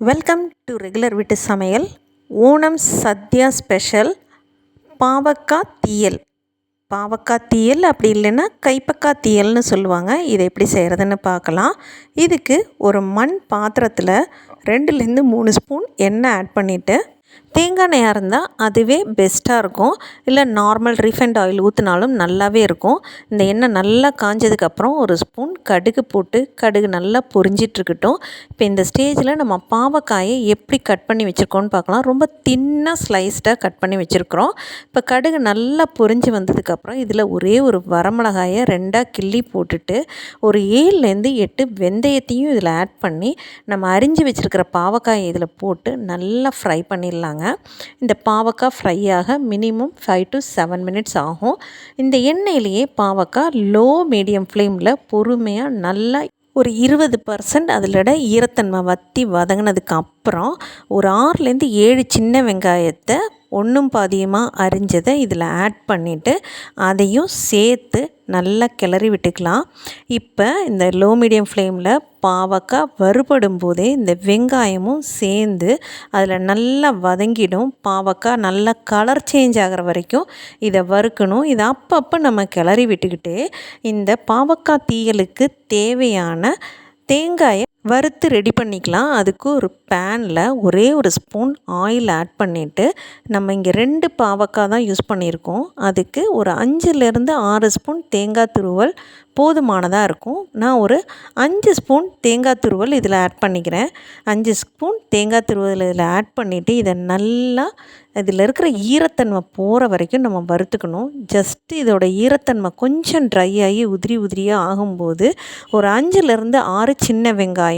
Welcome to regular வீட்டு சமையல் Onam Sathya special பாவக்காய் தீயல் பாவக்காய் தீயல் அப்படி இல்லைன்னா கைப்பக்காய் தீயல்னு சொல்லுவாங்க. இதை எப்படி செய்கிறதுன்னு பார்க்கலாம். இதுக்கு ஒரு மண் பாத்திரத்தில் ரெண்டுலேருந்து மூணு ஸ்பூன் எண்ணெய் ஆட் பண்ணிவிட்டு தேங்காய் எண்ணெயாக இருந்தால் அதுவே பெஸ்ட்டாக இருக்கும். இல்லை நார்மல் ரீஃபைண்ட் ஆயில் ஊற்றினாலும் நல்லாவே இருக்கும். இந்த எண்ணெய் நல்லா காஞ்சதுக்கப்புறம் ஒரு ஸ்பூன் கடுகு போட்டு கடுகு நல்லா பொரிஞ்சிட்ருக்கட்டும் இப்போ இந்த ஸ்டேஜில் நம்ம பாவக்காயை எப்படி கட் பண்ணி வச்சுருக்கோன்னு பார்க்கலாம். ரொம்ப தின்னாக ஸ்லைஸ்டாக கட் பண்ணி வச்சுருக்குறோம். இப்போ கடுகு நல்லா பொரிஞ்சு வந்ததுக்கப்புறம் இதில் ஒரே ஒரு வரமிளகாயை ரெண்டாக கிள்ளி போட்டுட்டு ஒரு ஏழுலேருந்து எட்டு வெந்தயத்தையும் இதில் ஆட் பண்ணி நம்ம அரிஞ்சு வச்சுருக்கிற பாவக்காயை இதில் போட்டு நல்லா ஃப்ரை பண்ணிடலாங்க. இந்த பாவக்காய் ஃப்ரை ஆக minimum five to seven minutes ஆகும். இந்த எண்ணெயிலேயே பாவக்காய் லோ மீடியம் ஃப்ளேமில் பொறுமையாக நல்லா ஒரு இருபது பர்சன்ட் அதிலோட ஈரத்தன்மை வற்றி வதங்கினதுக்கு அப்புறம் ஒரு ஆறுலேருந்து ஏழு சின்ன வெங்காயத்தை ஒன்றும் பாதியமாக அரிஞ்சதை இதில் ஆட் பண்ணிவிட்டு அதையும் சேர்த்து நல்லா கிளறி விட்டுக்கலாம். இப்போ இந்த லோ மீடியம் ஃப்ளேமில் பாவக்காய் வறுபடும் போதே இந்த வெங்காயமும் சேர்ந்து அதில் நல்லா வதங்கிடும். பாவக்காய் நல்லா கலர் சேஞ்ச் ஆகிற வரைக்கும் இதை வறுக்கணும். இதை அப்பப்போ நம்ம கிளறி விட்டுக்கிட்டு இந்த பாவக்காய் தீயலுக்கு தேவையான தேங்காயை வறுத்து ரெடி பண்ணிக்கலாம். அதுக்கு ஒரு பேனில் ஒரே ஒரு ஸ்பூன் ஆயில் ஆட் பண்ணிவிட்டு நம்ம இங்கே ரெண்டு பாவக்காய் தான் யூஸ் பண்ணியிருக்கோம். அதுக்கு ஒரு அஞ்சுலேருந்து ஆறு ஸ்பூன் தேங்காய் துருவல் போதுமானதாக இருக்கும். நான் ஒரு அஞ்சு ஸ்பூன் தேங்காய் துருவல் இதில் ஆட் பண்ணிக்கிறேன். அஞ்சு ஸ்பூன் தேங்காய் துருவல் இதில் ஆட் பண்ணிவிட்டு இதை நல்லா இதில் இருக்கிற ஈரத்தன்மை போகிற வரைக்கும் நம்ம வறுத்துக்கணும். ஜஸ்ட்டு இதோட ஈரத்தன்மை கொஞ்சம் ட்ரை ஆகி உதிரி உதிரியாக ஆகும்போது ஒரு அஞ்சுலேருந்து ஆறு சின்ன வெங்காயம்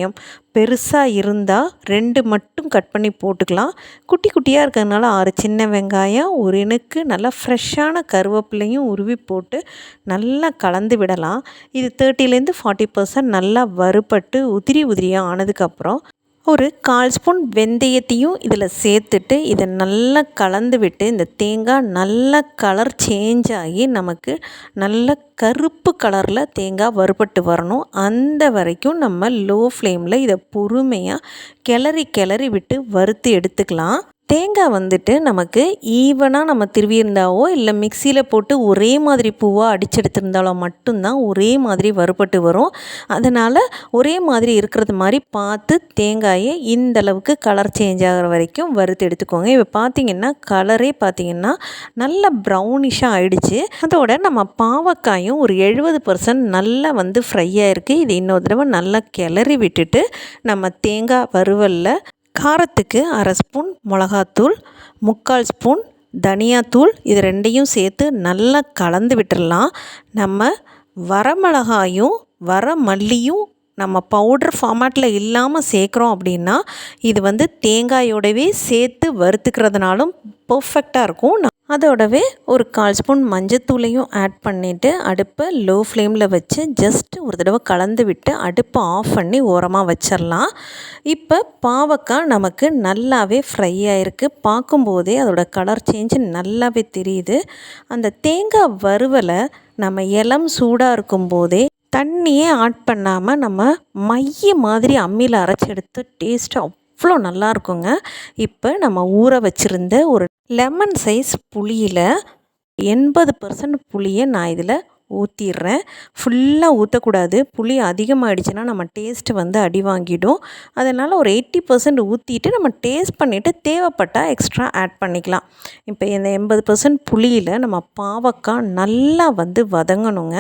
பெருசாக இருந்தால் ரெண்டு மட்டும் கட் பண்ணி போட்டுக்கலாம். குட்டி குட்டியாக இருக்கிறதுனால ஆறு சின்ன வெங்காயம் ஒரு இனுக்கு நல்லா ஃப்ரெஷ்ஷான கருவேப்பிலையும் உருவி போட்டு நல்லா கலந்து விடலாம். இது தேர்ட்டிலேருந்து ஃபார்ட்டி பர்சன்ட் நல்லா வறுபட்டு உதிரி உதிரியாக ஆனதுக்கப்புறம் ஒரு கால் ஸ்பூன் வெந்தயத்தையும் இதில் சேர்த்துட்டு இதை நல்லா கலந்து விட்டு இந்த தேங்காய் நல்ல கலர் சேஞ்ச் ஆகி நமக்கு நல்ல கருப்பு கலரில் தேங்காய் வறுபட்டு வரணும். அந்த வரைக்கும் நம்ம லோ ஃப்ளேமில் இதை பொறுமையாக கிளறி கிளறி விட்டு வறுத்து எடுத்துக்கலாம். தேங்காய் வந்துட்டு நமக்கு ஈவனாக நம்ம திருவியிருந்தாவோ இல்லை மிக்சியில் போட்டு ஒரே மாதிரி பூவாக அடிச்செடுத்திருந்தாலோ மட்டும்தான் ஒரே மாதிரி வறுபட்டு வரும். அதனால் ஒரே மாதிரி இருக்கிறது மாதிரி பார்த்து தேங்காயை இந்த அளவுக்கு கலர் சேஞ்ச் ஆகிற வரைக்கும் வறுத்து எடுத்துக்கோங்க. இப்போ பார்த்திங்கன்னா கலரே பார்த்திங்கன்னா நல்ல ப்ரௌனிஷாக ஆயிடுச்சு. அதோட நம்ம பாவக்காயும் ஒரு எழுபது பர்சன்ட் நல்லா வந்து ஃப்ரை ஆகிருக்கு இது இன்னொரு தடவை நல்லா கிளறி விட்டுட்டு நம்ம தேங்காய் வறுவலில் காரத்துக்கு அரை ஸ்பூன் மிளகாத்தூள் முக்கால் ஸ்பூன் தனியாத்தூள். இது ரெண்டையும் சேர்த்து நல்லா கலந்து விட்டுடலாம் நம்ம வரமிளகாயும் வர மல்லியும் நம்ம பவுடர் ஃபார்மேட்டில் இல்லாமல் சேர்க்குறோம் அப்படின்னா இது வந்து தேங்காயோடவே சேர்த்து வறுத்துக்கிறதுனாலும் பர்ஃபெக்டாக இருக்கும். அதோடவே ஒரு கால் ஸ்பூன் மஞ்சத்தூளையும் ஆட் பண்ணிவிட்டு அடுப்பை லோ ஃப்ளேமில் வச்சு ஜஸ்ட்டு ஒரு தடவை கலந்து விட்டு அடுப்பை ஆஃப் பண்ணி ஓரமாக வச்சிடலாம். இப்போ பாவக்காய் நமக்கு நல்லாவே ஃப்ரை ஆகிருக்கு பார்க்கும்போதே அதோட கலர் சேஞ்சு நல்லாவே தெரியுது. அந்த தேங்காய் வறுவலை நம்ம இளம் சூடாக இருக்கும்போதே தண்ணியே ஆட் பண்ணாமல் நம்ம மைய மாதிரி அம்மியில் அரைச்சி எடுத்து டேஸ்ட்டு அவ்வளோ நல்லாயிருக்குங்க இப்போ நம்ம ஊற வச்சுருந்த ஒரு லெமன் சைஸ் புளியில் எண்பது பர்சன்ட் புளியை நான் இதில் ஊற்றிடுறேன் ஃபுல்லாக ஊற்றக்கூடாது புளி அதிகமாகிடுச்சுன்னா நம்ம டேஸ்ட்டு வந்து அடி வாங்கிடும். அதனால் ஒரு எயிட்டி பர்சன்ட் ஊற்றிட்டு நம்ம டேஸ்ட் பண்ணிவிட்டு தேவைப்பட்டால் எக்ஸ்ட்ரா ஆட் பண்ணிக்கலாம். இப்போ இந்த எண்பது பர்சன்ட் புளியில் நம்ம பாவக்காய் நல்லா வந்து வதங்கணுங்க.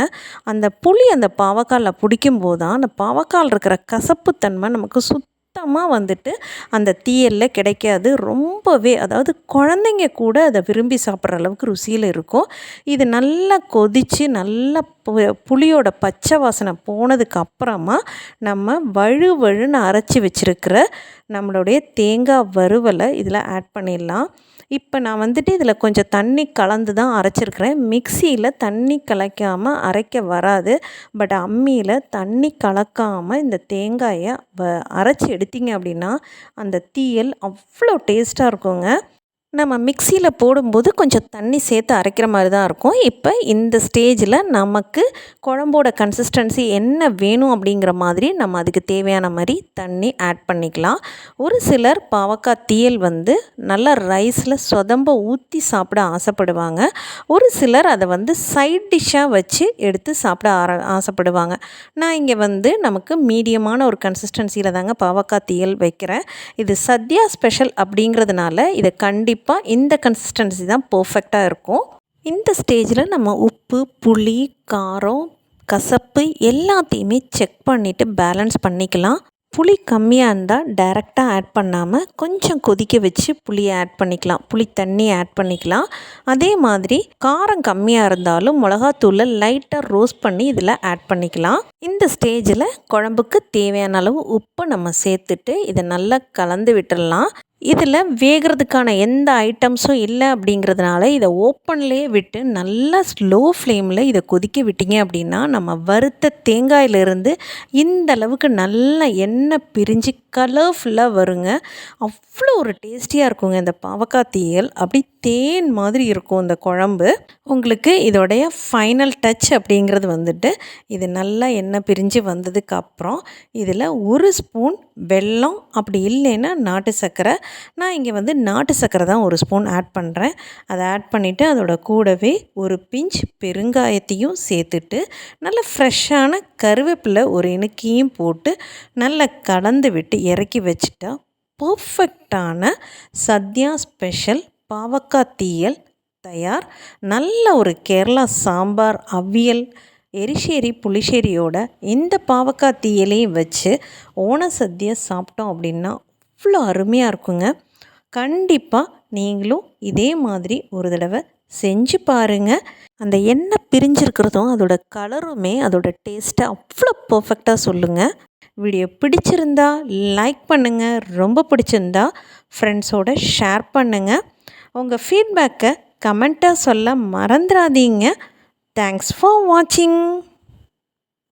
அந்த புளி அந்த பாவக்காயில் பிடிக்கும்போது தான் அந்த பாவக்காயில் இருக்கிற கசப்புத்தன்மை நமக்கு சுத் சுத்தமாக வந்துட்டு அந்த தீயலில் கிடைக்காது. ரொம்பவே அதாவது குழந்தைங்க கூட அதை விரும்பி சாப்பிட்ற அளவுக்கு ருசியில் இருக்கும். இது நல்லா கொதித்து நல்லா புளியோட பச்சை வாசனை போனதுக்கு அப்புறமா நம்ம வழு வழுன்னு அரைச்சி வச்சுருக்கிற நம்மளுடைய தேங்காய் வறுவலை இதில் ஆட் பண்ணிடலாம். இப்போ நான் வந்துட்டு இதில் கொஞ்சம் தண்ணி கலந்து தான் அரைச்சிருக்கிறேன். மிக்சியில் தண்ணி கலக்காமல் அரைக்க வராது. பட் அம்மியில் தண்ணி கலக்காமல் இந்த தேங்காயை வ அரைச்சி எடுத்தீங்க அப்படின்னா அந்த தீயல் அவ்வளோ டேஸ்ட்டாக இருக்குங்க. நம்ம மிக்சியில் போடும்போது கொஞ்சம் தண்ணி சேர்த்து அரைக்கிற மாதிரி தான் இருக்கும். இப்போ இந்த ஸ்டேஜில் நமக்கு குழம்போட கன்சிஸ்டன்சி என்ன வேணும் அப்படிங்கிற மாதிரி நம்ம அதுக்கு தேவையான மாதிரி தண்ணி ஆட் பண்ணிக்கலாம். ஒரு சிலர் பாவக்காய் தீயல் வந்து நல்லா ரைஸில் சொதம்ப ஊற்றி சாப்பிட ஆசைப்படுவாங்க. ஒரு சிலர் அதை வந்து சைட் டிஷ்ஷாக வச்சு எடுத்து சாப்பிட ஆர ஆசைப்படுவாங்க. நான் இங்கே வந்து நமக்கு மீடியமான ஒரு கன்சிஸ்டன்சியில் தாங்க பாவக்காய் தீயல் வைக்கிறேன். இது சத்யா ஸ்பெஷல் அப்படிங்கிறதுனால இதை கண்டிப்பாக கண்டிப்பாக இந்த கன்சிஸ்டன்சி தான் பர்ஃபெக்டாக இருக்கும். இந்த ஸ்டேஜில் நம்ம உப்பு புளி காரம் கசப்பு எல்லாத்தையுமே செக் பண்ணிவிட்டு பேலன்ஸ் பண்ணிக்கலாம். புளி கம்மியாக இருந்தால் டைரெக்டாக ஆட் பண்ணாமல் கொஞ்சம் கொதிக்க வச்சு புளியை ஆட் பண்ணிக்கலாம். புளி தண்ணி ஆட் பண்ணிக்கலாம். அதே மாதிரி காரம் கம்மியாக இருந்தாலும் மிளகாத்தூளை லைட்டாக ரோஸ்ட் பண்ணி இதில் ஆட் பண்ணிக்கலாம். இந்த ஸ்டேஜில் குழம்புக்கு தேவையான அளவு உப்பை நம்ம சேர்த்துட்டு இதை நல்லா கலந்து விட்டுடலாம். இதில் வேகிறதுக்கான எந்த ஐட்டம்ஸும் இல்லை அப்படிங்கிறதுனால இதை ஓப்பன்லேயே விட்டு நல்லா ஸ்லோ ஃப்ளேமில் இதை கொதிக்க விட்டிங்க அப்படின்னா நம்ம வறுத்த தேங்காயிலிருந்து இந்த அளவுக்கு நல்ல எண்ணெய் பிரிஞ்சு கலர்ஃபுல்லாக வருங்க. அவ்வளோ ஒரு டேஸ்டியாக இருக்குங்க இந்த பாவக்காய் தீயல். அப்படி தேன் மாதிரி இருக்கும் இந்த குழம்பு. உங்களுக்கு இதோடைய ஃபைனல் டச் அப்படிங்கிறது வந்துட்டு இது நல்லா எண்ணெய் பிரிஞ்சு வந்ததுக்கு அப்புறம் இதில் ஒரு ஸ்பூன் வெல்லம். அப்படி இல்லைன்னா நாட்டு சர்க்கரை. நான் இங்கே வந்து நாட்டு சர்க்கரை தான் ஒரு ஸ்பூன் ஆட் பண்ணுறேன். அதை ஆட் பண்ணிவிட்டு அதோட கூடவே ஒரு பிஞ்ச் பெருங்காயத்தையும் சேர்த்துட்டு நல்ல ஃப்ரெஷ்ஷான கருவேப்பிலை ஒரு இணுக்கியும் போட்டு நல்லா கலந்து விட்டு இறக்கி வச்சுட்டா பர்ஃபெக்டான சத்யா ஸ்பெஷல் பாவக்காய் தீயல் தயார். நல்ல ஒரு கேரளா சாம்பார் அவியல் எரிசேரி புளிச்சேரியோட இந்த பாவக்காய் தீயலையும் வச்சு ஓண சத்தியை சாப்பிட்டோம் அப்படின்னா அவ்வளோ அருமையாக இருக்குங்க. கண்டிப்பாக நீங்களும் இதே மாதிரி ஒரு தடவை செஞ்சு பாருங்கள் அந்த எண்ணெய் பிரிஞ்சிருக்கிறதும் அதோட கலருமே அதோட டேஸ்ட்டை அவ்வளோ பர்ஃபெக்டாக சொல்லுங்கள் வீடியோ பிடிச்சிருந்தா லைக் பண்ணுங்கள் ரொம்ப பிடிச்சிருந்தா ஃப்ரெண்ட்ஸோட ஷேர் பண்ணுங்கள் உங்கள் ஃபீட்பேக்கை கமெண்ட்டாக சொல்ல மறந்துடாதீங்க தேங்க்ஸ் ஃபார் வாட்சிங்